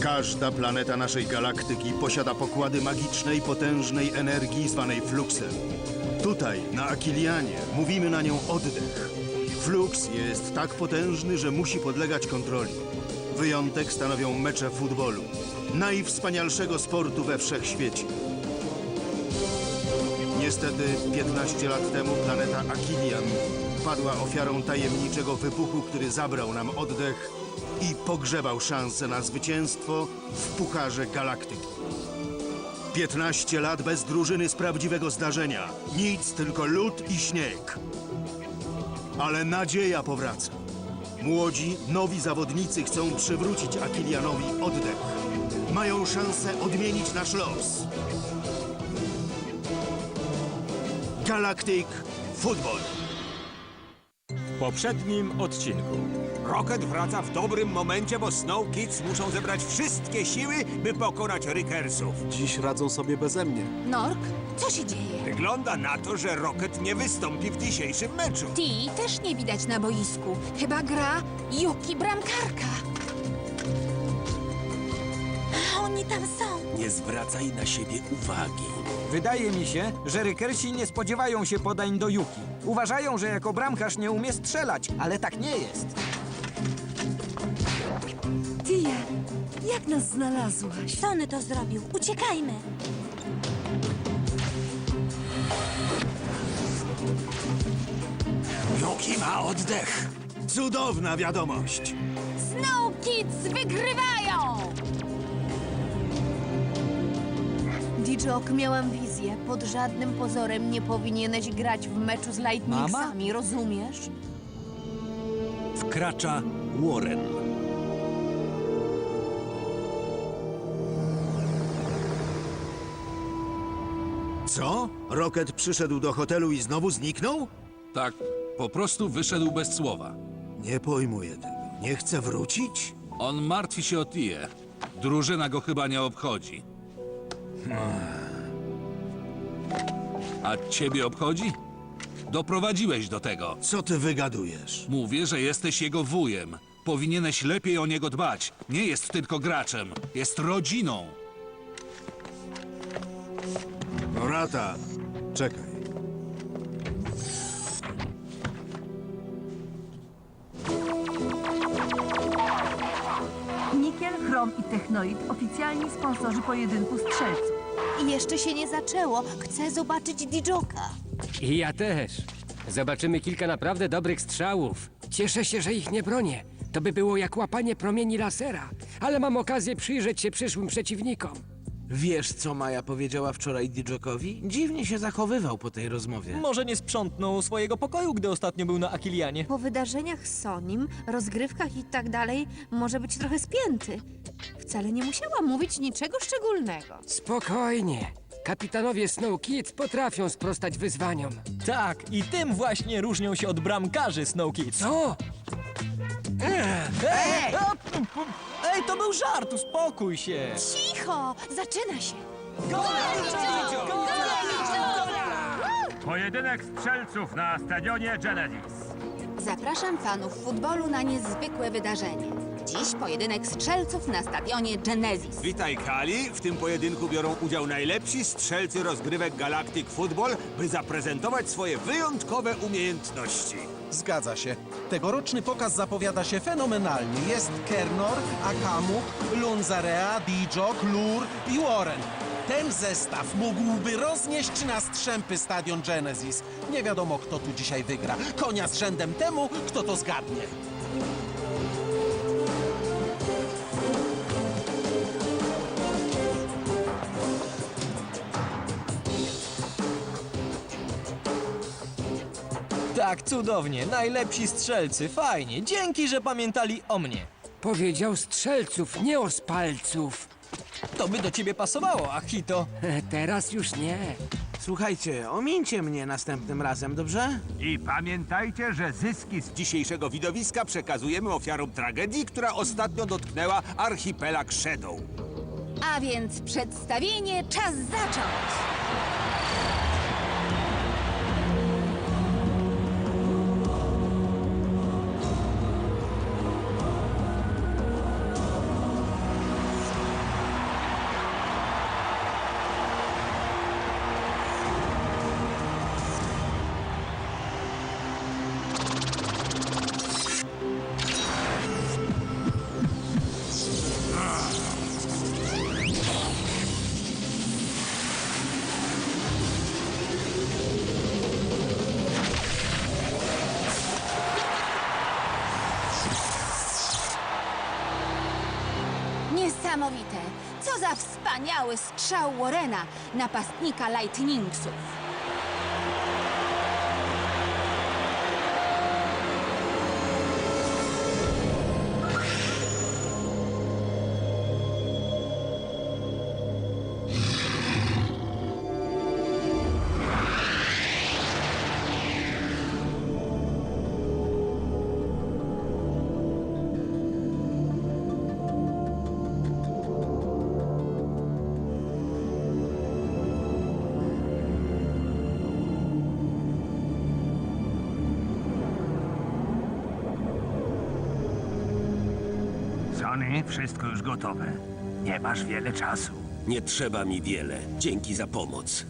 Każda planeta naszej galaktyki posiada pokłady magicznej, potężnej energii zwanej fluksem. Tutaj, na Akilianie, mówimy na nią oddech. Fluks jest tak potężny, że musi podlegać kontroli. Wyjątek stanowią mecze futbolu, najwspanialszego sportu we wszechświecie. Niestety 15 lat temu planeta Akilian padła ofiarą tajemniczego wybuchu, który zabrał nam oddech i pogrzebał szansę na zwycięstwo w Pucharze Galaktyki. 15 lat bez drużyny z prawdziwego zdarzenia. Nic, tylko lód i śnieg. Ale nadzieja powraca. Młodzi, nowi zawodnicy chcą przywrócić Akilianowi oddech. Mają szansę odmienić nasz los. Galactic Football. W poprzednim odcinku. Rocket wraca w dobrym momencie, bo Snow Kids muszą zebrać wszystkie siły, by pokonać Rickersów. Dziś radzą sobie beze mnie. Nork, co się dzieje? Wygląda na to, że Rocket nie wystąpi w dzisiejszym meczu. Ti też nie widać na boisku. Chyba gra Yuki Bramkarka. A oni tam są. Nie zwracaj na siebie uwagi. Wydaje mi się, że Rykersi nie spodziewają się podań do Yuki. Uważają, że jako bramkarz nie umie strzelać, ale tak nie jest. Tia, jak nas znalazłaś? Sony to zrobił. Uciekajmy. Joki ma oddech. Cudowna wiadomość. Snow Kids wygrywają! Dijok, miałam wizję. Pod żadnym pozorem nie powinieneś grać w meczu z Lightningsami, rozumiesz? Wkracza Warren. Co? Rocket przyszedł do hotelu i znowu zniknął? Tak, po prostu wyszedł bez słowa. Nie pojmuję tego. Nie chce wrócić? On martwi się o Tię. Drużyna go chyba nie obchodzi. A ciebie obchodzi? Doprowadziłeś do tego. Co ty wygadujesz? Mówię, że jesteś jego wujem. Powinieneś lepiej o niego dbać. Nie jest tylko graczem, jest rodziną. Rata, czekaj. Chrom i Technoid oficjalni sponsorzy pojedynku strzelców. I jeszcze się nie zaczęło. Chcę zobaczyć Dijoka. I ja też. Zobaczymy kilka naprawdę dobrych strzałów. Cieszę się, że ich nie bronię. To by było jak łapanie promieni lasera. Ale mam okazję przyjrzeć się przyszłym przeciwnikom. Wiesz, co Maja powiedziała wczoraj Didżokowi? Dziwnie się zachowywał po tej rozmowie. Może nie sprzątnął swojego pokoju, gdy ostatnio był na Akilianie. Po wydarzeniach z Sonim, rozgrywkach i tak dalej, może być trochę spięty. Wcale nie musiała mówić niczego szczególnego. Spokojnie. Kapitanowie Snow Kids potrafią sprostać wyzwaniom. Tak, i tym właśnie różnią się od bramkarzy Snow Kids. Co? Ej! Ej, to był żart, uspokój się. Cicho! Zaczyna się. Pojedynek strzelców na stadionie Genesis. Zapraszam fanów futbolu na niezwykłe wydarzenie. Dziś pojedynek strzelców na stadionie Genesis. Witaj, Kali. W tym pojedynku biorą udział najlepsi strzelcy rozgrywek Galactic Football, by zaprezentować swoje wyjątkowe umiejętności. Zgadza się. Tegoroczny pokaz zapowiada się fenomenalnie. Jest Kernor, Akamu, Lunzarea, Dijok, Lur i Warren. Ten zestaw mógłby roznieść na strzępy stadion Genesis. Nie wiadomo, kto tu dzisiaj wygra. Konia z rzędem temu, kto to zgadnie. Tak, cudownie. Najlepsi strzelcy. Fajnie. Dzięki, że pamiętali o mnie. Powiedział strzelców, nie ospalców. To by do ciebie pasowało, Achito. Teraz już nie. Słuchajcie, omijcie mnie następnym razem, dobrze? I pamiętajcie, że zyski z dzisiejszego widowiska przekazujemy ofiarom tragedii, która ostatnio dotknęła archipelag Shadow. A więc przedstawienie czas zacząć! Wspaniały strzał Warrena, napastnika Lightningsów! Żony, wszystko już gotowe. Nie masz wiele czasu. Nie trzeba mi wiele. Dzięki za pomoc.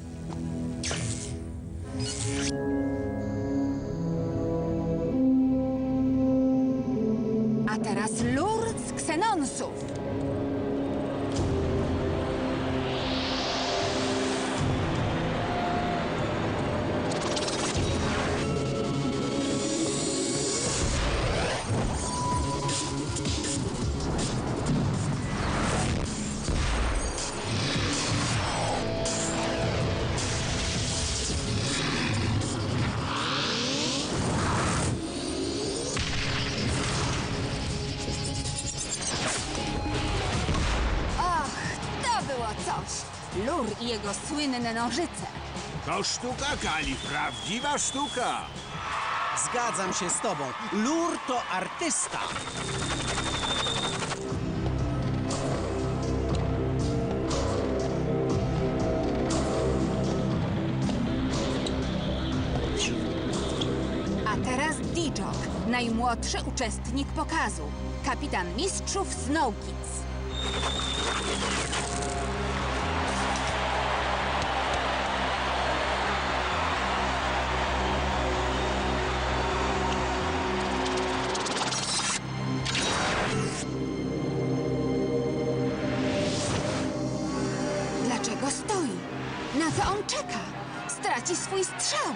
Jego słynne nożyce. To sztuka, Kali, prawdziwa sztuka. Zgadzam się z tobą. Lur to artysta. A teraz Dijok, najmłodszy uczestnik pokazu. Kapitan mistrzów Snow Kids. Swój strzał.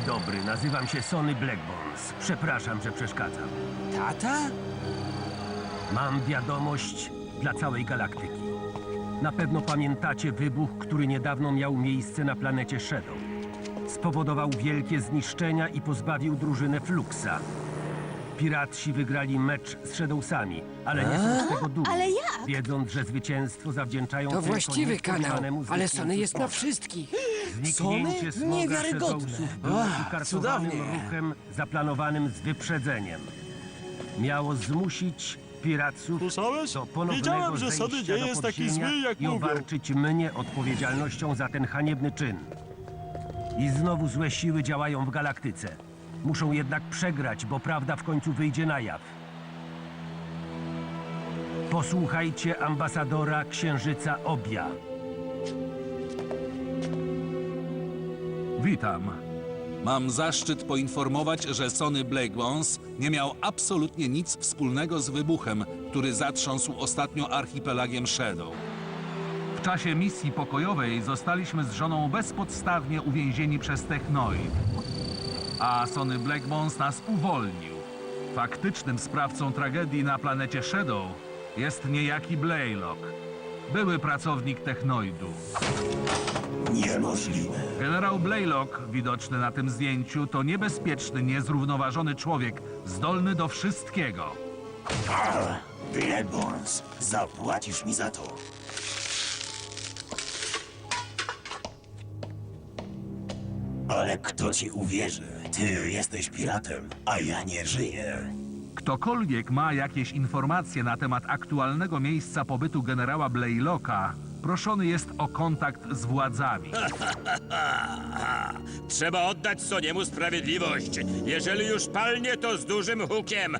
Dzień dobry, nazywam się Sony Blackbones. Przepraszam, że przeszkadzam. Tata? Mam wiadomość dla całej galaktyki. Na pewno pamiętacie wybuch, który niedawno miał miejsce na planecie Shadow. Spowodował wielkie zniszczenia i pozbawił drużynę Fluxa. Piraci wygrali mecz z Shadowsami, ale nie są z tego dumni. Ale jak? Wiedząc, że zwycięstwo zawdzięczają To tylko właściwy kanał, niespodziewanemu ale Sony jest na wszystkich. Zniknięcie smoga Niewiarygodne. Shadowsów było Ach, ukartowanym cudownie. ruchem zaplanowanym z wyprzedzeniem. Miało zmusić piratów do ponownego Wiedziałem, że Sony nie do jest taki podziemia zły, jak i mówią. obarczyć mnie odpowiedzialnością za ten haniebny czyn. I znowu złe siły działają w galaktyce. Muszą jednak przegrać, bo prawda w końcu wyjdzie na jaw. Posłuchajcie ambasadora Księżyca Obia. Witam. Mam zaszczyt poinformować, że Sony Blackbones nie miał absolutnie nic wspólnego z wybuchem, który zatrząsł ostatnio archipelagiem Shadow. W czasie misji pokojowej zostaliśmy z żoną bezpodstawnie uwięzieni przez Technoid. A Sony Blackbones nas uwolnił. Faktycznym sprawcą tragedii na planecie Shadow jest niejaki Blaylock, były pracownik Technoidu. Niemożliwe. Generał Blaylock, widoczny na tym zdjęciu, to niebezpieczny, niezrównoważony człowiek, zdolny do wszystkiego. Blackbones, zapłacisz mi za to. Ale kto ci uwierzy? Ty jesteś piratem, a ja nie żyję. Ktokolwiek ma jakieś informacje na temat aktualnego miejsca pobytu generała Blaylocka, Proszony jest o kontakt z władzami. Trzeba oddać Soniemu sprawiedliwość. Jeżeli już palnie, to z dużym hukiem.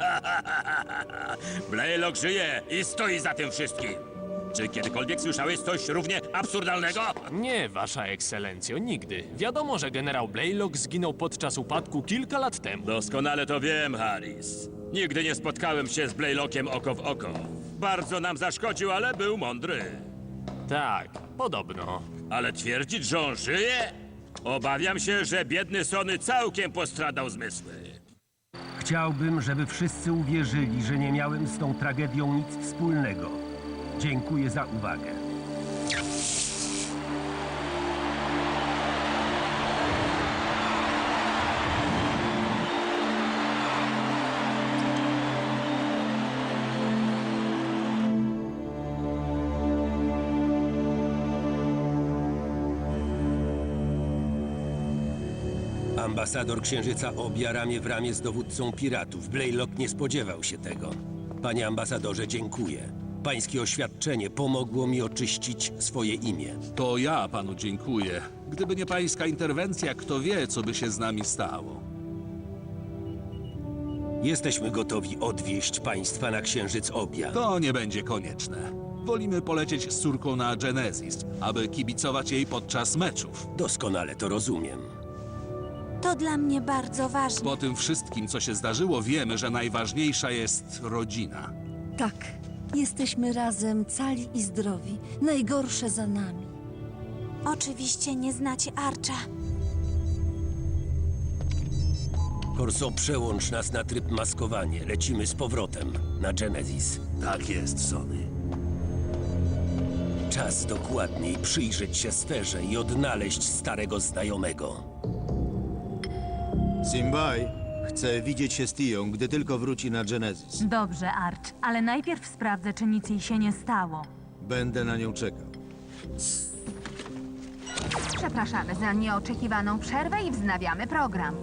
Blaylock żyje i stoi za tym wszystkim. Czy kiedykolwiek słyszałeś coś równie absurdalnego? Nie, wasza ekscelencjo, nigdy. Wiadomo, że generał Blaylock zginął podczas upadku kilka lat temu. Doskonale to wiem, Harris. Nigdy nie spotkałem się z Blaylockiem oko w oko. Bardzo nam zaszkodził, ale był mądry. Tak, podobno. Ale twierdzić, że on żyje? Obawiam się, że biedny Sony całkiem postradał zmysły. Chciałbym, żeby wszyscy uwierzyli, że nie miałem z tą tragedią nic wspólnego. Dziękuję za uwagę. Ambasador Księżyca obja ramię w ramię z dowódcą piratów. Blaylock nie spodziewał się tego. Panie ambasadorze, dziękuję. Pańskie oświadczenie pomogło mi oczyścić swoje imię. To ja panu dziękuję. Gdyby nie pańska interwencja, kto wie, co by się z nami stało. Jesteśmy gotowi odwieźć państwa na Księżyc obja. To nie będzie konieczne. Wolimy polecieć z córką na Genesis, aby kibicować jej podczas meczów. Doskonale to rozumiem. To dla mnie bardzo ważne. Po tym wszystkim, co się zdarzyło, wiemy, że najważniejsza jest rodzina. Tak. Jesteśmy razem, cali i zdrowi. Najgorsze za nami. Oczywiście nie znacie Archa. Corso, przełącz nas na tryb maskowanie. Lecimy z powrotem na Genesis. Tak jest, Sony. Czas dokładniej przyjrzeć się sferze i odnaleźć starego znajomego. Simbaj chce widzieć się z Tią, gdy tylko wróci na Genesis. Dobrze, Arch, ale najpierw sprawdzę, czy nic jej się nie stało. Będę na nią czekał. Przepraszamy za nieoczekiwaną przerwę i wznawiamy program.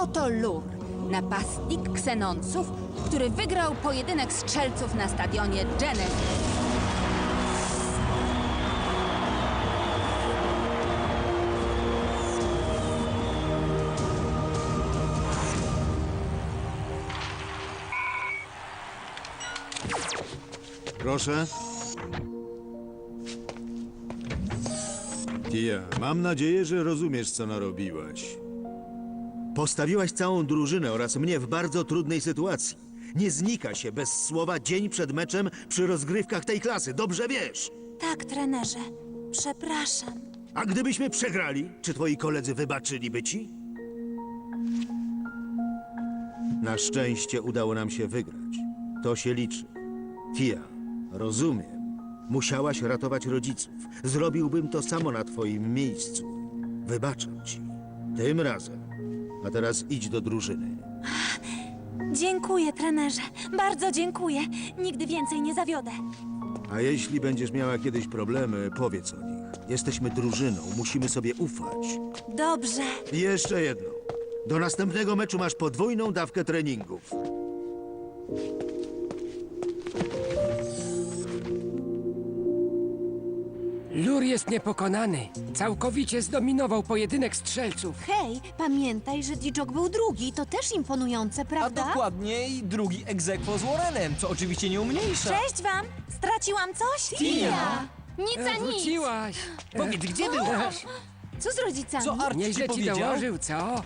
Oto Lur, napastnik ksenonców, który wygrał pojedynek strzelców na stadionie Genesis. Proszę. Tia, mam nadzieję, że rozumiesz, co narobiłaś. Postawiłaś całą drużynę oraz mnie w bardzo trudnej sytuacji. Nie znika się bez słowa dzień przed meczem przy rozgrywkach tej klasy, dobrze wiesz. Tak, trenerze. Przepraszam. A gdybyśmy przegrali, czy twoi koledzy wybaczyliby ci? Na szczęście udało nam się wygrać. To się liczy. Tia, rozumiem. Musiałaś ratować rodziców. Zrobiłbym to samo na twoim miejscu. Wybaczam ci. Tym razem. A teraz idź do drużyny. Dziękuję, trenerze. Bardzo dziękuję. Nigdy więcej nie zawiodę. A jeśli będziesz miała kiedyś problemy, powiedz o nich. Jesteśmy drużyną, musimy sobie ufać. Dobrze. I jeszcze jedno. Do następnego meczu masz podwójną dawkę treningów. Jest niepokonany. Całkowicie zdominował pojedynek strzelców. Hej, pamiętaj, że Dijok był drugi. To też imponujące, prawda? dokładnie i drugi egzekwo z Warrenem, co oczywiście nie umniejsza. Cześć wam. Straciłam coś? Tia. Nic za nic. Wróciłaś. Powiedz, gdzie byłaś? Co z rodzicami? Co Arch ci Nieźle ci powiedział? dołożył, co?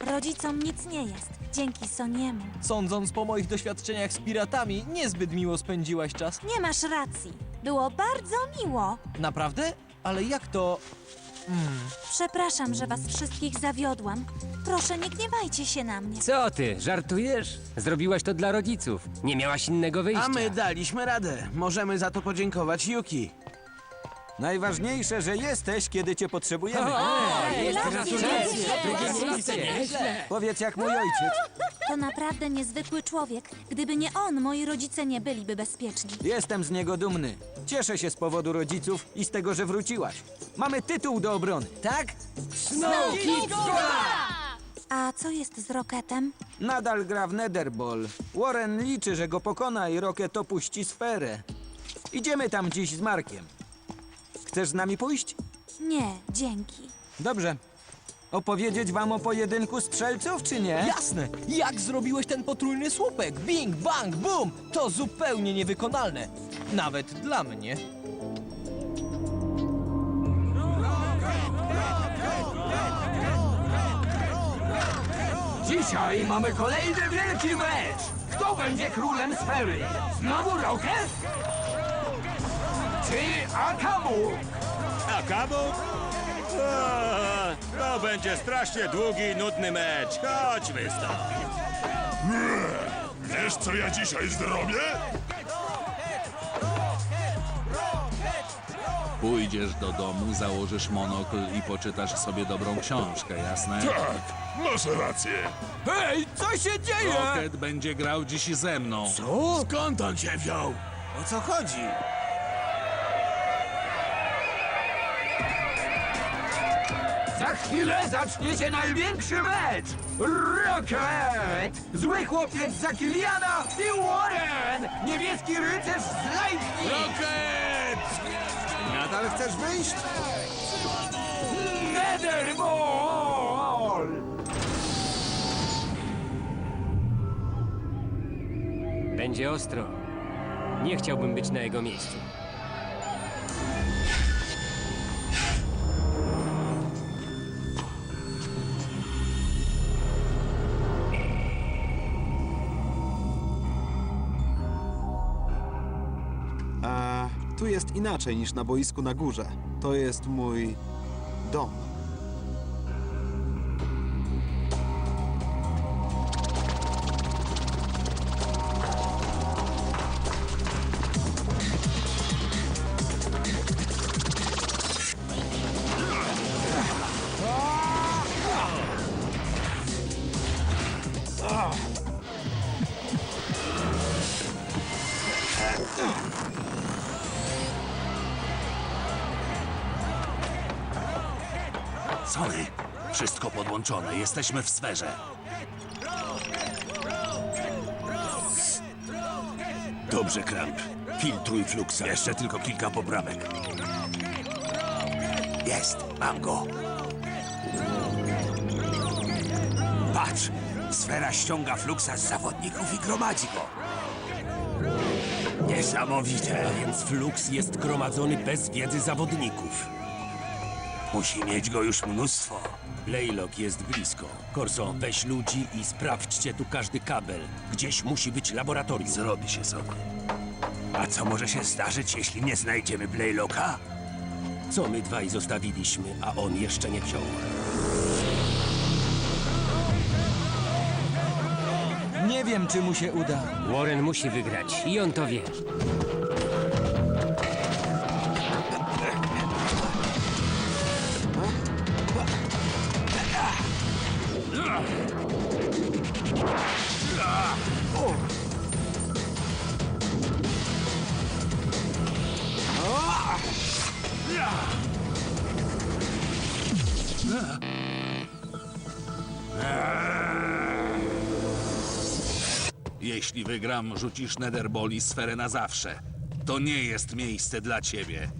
Rodzicom nic nie jest. Dzięki Soniemu. Sądząc po moich doświadczeniach z piratami, niezbyt miło spędziłaś czas. Nie masz racji. Było bardzo miło. Naprawdę? Ale jak to... Przepraszam, że was wszystkich zawiodłam. Proszę, nie gniewajcie się na mnie. Co ty, żartujesz? Zrobiłaś to dla rodziców. Nie miałaś innego wyjścia. A my daliśmy radę. Możemy za to podziękować Yuki. Najważniejsze, że jesteś, kiedy cię potrzebujemy. Nieźle. Powiedz jak mój ojciec. To naprawdę niezwykły człowiek. Gdyby nie on, moi rodzice nie byliby bezpieczni. Jestem z niego dumny. Cieszę się z powodu rodziców i z tego, że wróciłaś. Mamy tytuł do obrony, tak? A co jest z Roketem? Nadal gra w Netherball. Warren liczy, że go pokona i Rocket opuści sferę. Idziemy tam dziś z Markiem. Chcesz z nami pójść? Nie, dzięki. Dobrze. Opowiedzieć wam o pojedynku strzelców, czy nie? Jasne! Jak zrobiłeś ten potrójny słupek? Bing, bang, boom! To zupełnie niewykonalne. Nawet dla mnie. Dzisiaj mamy kolejny wielki mecz! Kto będzie królem sfery? Znowu Rocket? Czy Akamu? Akamu? To będzie strasznie długi i nudny mecz. Chodźmy stąd. Wiesz, co ja dzisiaj zrobię? Pójdziesz do domu, założysz monokl i poczytasz sobie dobrą książkę, jasne? Tak, masz rację. Hej, co się dzieje? Rocket będzie grał dziś ze mną. Co? Skąd on się wziął? O co chodzi? Za chwilę zacznie się największy mecz! Rocket! Zły chłopiec za Kiliana i Warren! Niebieski rycerz z Lightning! Rocket! Nadal chcesz wyjść? Netherball! Będzie ostro. Nie chciałbym być na jego miejscu. A tu jest inaczej niż na boisku na górze. To jest mój dom. Jesteśmy w sferze. Dobrze, Kramp. Filtruj fluksa. Jeszcze tylko kilka poprawek. Jest, mam go. Patrz! Sfera ściąga fluksa z zawodników i gromadzi go. Niesamowite. A więc fluks jest gromadzony bez wiedzy zawodników. Musi mieć go już mnóstwo. Laylock jest blisko. Corso, weź ludzi i sprawdźcie tu każdy kabel. Gdzieś musi być laboratorium. Zrobi się sobie. A co może się zdarzyć, jeśli nie znajdziemy Blaylocka? Co my dwaj zostawiliśmy, a on jeszcze nie wziął? Nie wiem, czy mu się uda. Warren musi wygrać i on to wie. Jeśli wygram, rzucisz Netherball i sferę na zawsze. To nie jest miejsce dla ciebie.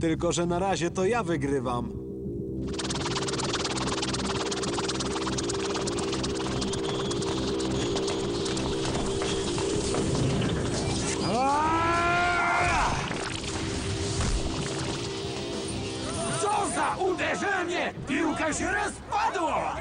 Tylko, że na razie to ja wygrywam. Piłka się rozpadła!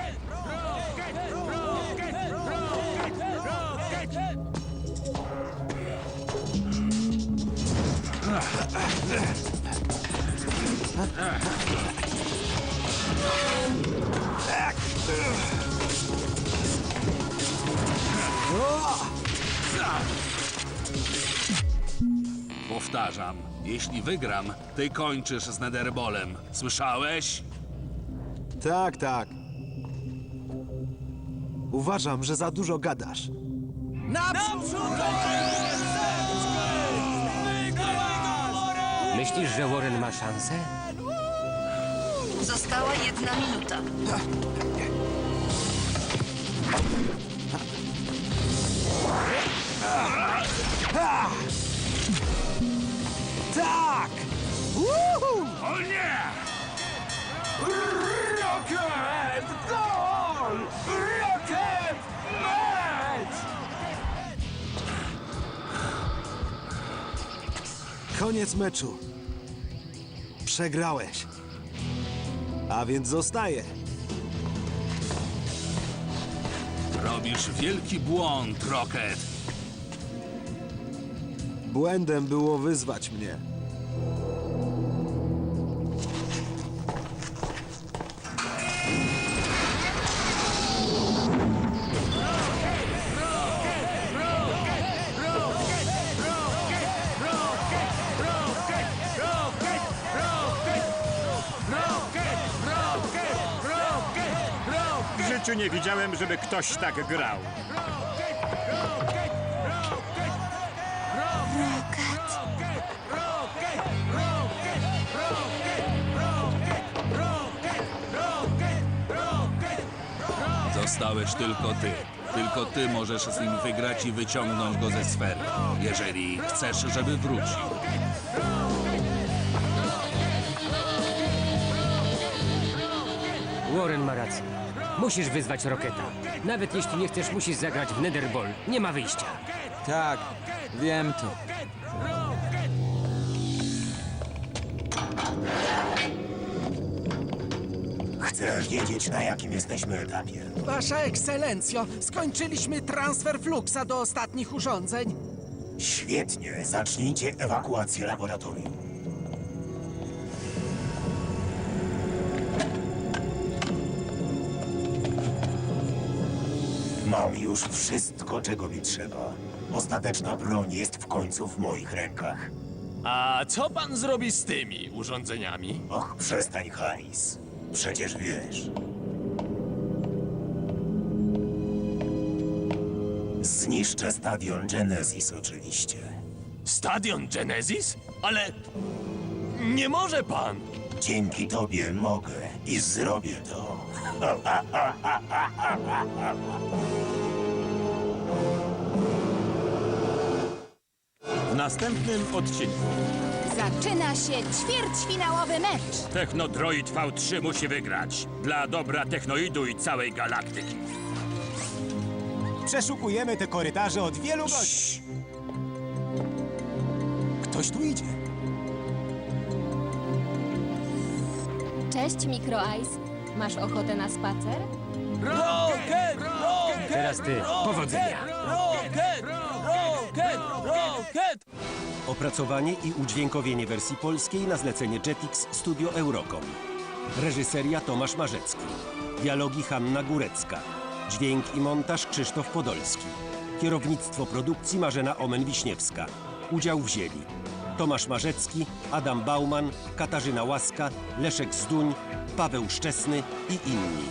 Powtarzam, jeśli wygram, ty kończysz z Netherballem. Słyszałeś? Tak, tak. Uważam, że za dużo gadasz. Myślisz, że Warren ma szansę? Została jedna minuta. Tak! Woohoo! O nie! Rocket! Rocket! Mecz! Koniec meczu. Przegrałeś. A więc zostaję. Robisz wielki błąd, Rocket. Błędem było wyzwać mnie. Życiu nie widziałem, żeby ktoś tak grał. Zostałeś tylko ty. Tylko ty możesz z nim wygrać i wyciągnąć go ze sfery, jeżeli chcesz, żeby wrócił. Warren ma rację. Musisz wyzwać Roketa. Nawet jeśli nie chcesz, musisz zagrać w Netherball. Nie ma wyjścia. Tak, wiem to. Chcę wiedzieć, na jakim jesteśmy etapie. Wasza ekscelencjo, skończyliśmy transfer Fluxa do ostatnich urządzeń. Świetnie, zacznijcie ewakuację laboratorium. Mam już wszystko, czego mi trzeba. Ostateczna broń jest w końcu w moich rękach. A co pan zrobi z tymi urządzeniami? Och, przestań, Harris. Przecież wiesz. Zniszczę stadion Genesis oczywiście. Stadion Genesis? Ale nie może pan! Dzięki tobie mogę i zrobię to. W następnym odcinku Zaczyna się ćwierćfinałowy mecz. Technodroid V3 musi wygrać. Dla dobra Technoidu i całej galaktyki. Przeszukujemy te korytarze od wielu godzin. Ktoś tu idzie. Cześć, Micro Ice. Masz ochotę na spacer? Rocket! Rocket! Teraz ty. Powodzenia. Opracowanie i udźwiękowienie wersji polskiej na zlecenie Jetix Studio Eurocom. Reżyseria Tomasz Marzecki. Dialogi Hanna Górecka. Dźwięk i montaż Krzysztof Podolski. Kierownictwo produkcji Marzena Omen-Wiśniewska. Udział wzięli Tomasz Marzecki, Adam Bauman, Katarzyna Łaska, Leszek Zduń, Paweł Szczesny i inni.